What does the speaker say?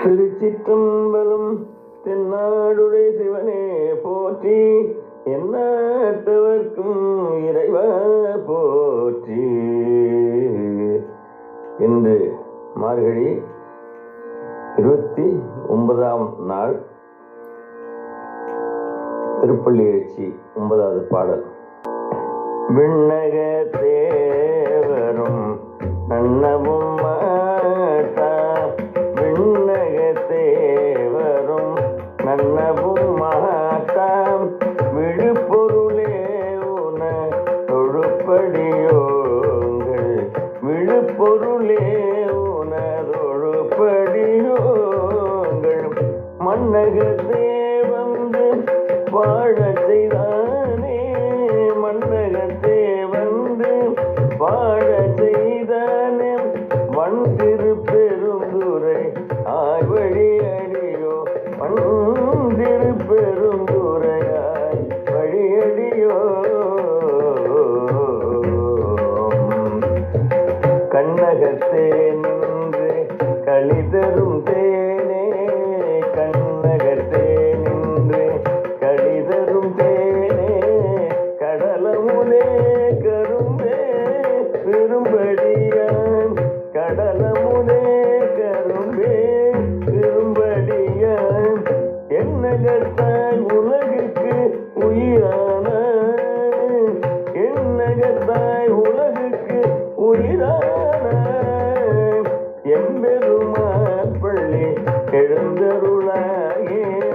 திருச்சிற்றம்பலம் தென்னாடுடைய சிவனே போற்றி எந்நாட்டவர்க்கும் இறைவா போற்றி. இன்று மார்கழி இருபத்தி ஒன்பதாம் நாள் திருப்பள்ளி எழுச்சி ஒன்பதாவது பாடல். விண்ணக கண்ணவும் மகாக்காம் விழுப்பொருளே உன தொழுப்படியோங்கள். விழுப்பொருளே உன தொழுப்படியோங்கள். மன்னக தேவந்து வாழ செய்தானே. திருப்பெருந்துரையாய் வழியடியோ? கண்ணகத்தே நின்று களிதரும் தேனே. கண்ணகத்தே நின்று களிதரும் தேனே. கடலமுனே கரும்பே. பெரும்படியான் கடலமுனே என்னகத்தாய் உலகுக்கு உயிரான. என்னகத்தாய் உலகுக்கு உயிரான. எம்பெருமான் பள்ளி எழுந்தருளாயே.